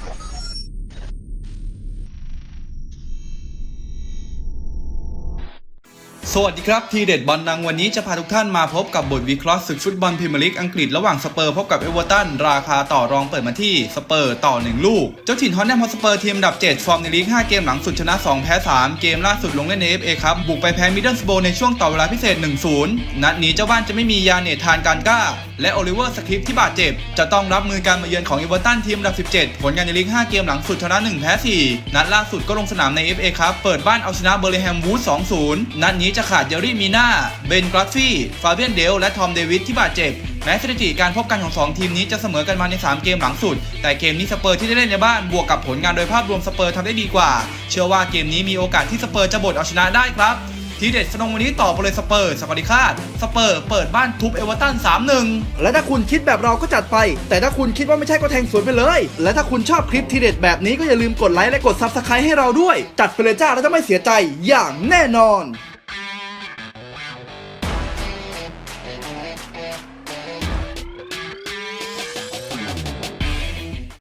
people. สวัสดีครับทีเด็ดบอลนังวันนี้จะพาทุกท่านมาพบกับบทวิเคราะห์ศึกฟุตบอลพรีเมียร์ลีกอังกฤษระหว่างสเปอร์พบกับเอเวอร์ตันราคาต่อรองเปิดมาที่สเปอร์ต่อ 1 ลูก เจ้าถิ่นฮอนแนมฮอตสเปอร์ทีมอันดับ 7 ฟอร์มในลีก 5 เกมหลังสุดชนะ 2 แพ้ 3 เกมล่าสุดลงเล่นใน FA ครับ บุกไปแพ้มิดเดิลสโบในช่วงต่อเวลาพิเศษ 1-0 นัดนี้เจ้าบ้านจะไม่มียาเนทานการก้า และโอลิเวอร์สคริปที่บาดเจ็บ จะต้องรับมือการมาเยือนของเอเวอร์ตันทีมอันดับ 17 ผลงานในลีก 5 เกมหลังสุดชนะ 1 แพ้ 4 นัดล่าสุดก็ลงสนามใน FA ครับเปิดบ้านเอาชนะเบอร์เลแฮมวูด2-0 นัดนี้จะขาดเจอรี่มีนาเบนกราฟฟี่ ฟาเบียนเดล และทอมเดวิดที่บาดเจ็บ แม้สถิติการพบกันของ 2 ทีมนี้จะเสมอกันมาใน 3 เกมหลังสุด แต่เกมนี้สเปอร์ที่ได้เล่นในบ้านบวกกับผลงานโดยภาพรวมสเปอร์ทำได้ดีกว่า เชื่อว่าเกมนี้มีโอกาสที่สเปอร์จะบดเอาชนะได้ครับ ทีเด็ดฟนงวันนี้ต่อไปเลยสเปอร์สวัสดีคาดสเปอร์เปิดบ้านทุบเอเวอร์ตัน3-1 และถ้าคุณคิดแบบเราก็จัดไป แต่ถ้าคุณคิดว่าไม่ใช่ก็แทงสวนไปเลย และถ้าคุณชอบคลิปทีเด็ดแบบนี้ก็อย่าลืมกดไลค์และกดซับสไครต์ให้เราด้วย จัดไปเลยจ้าแล้วจะไม่เสียใจอย่างแน่นอน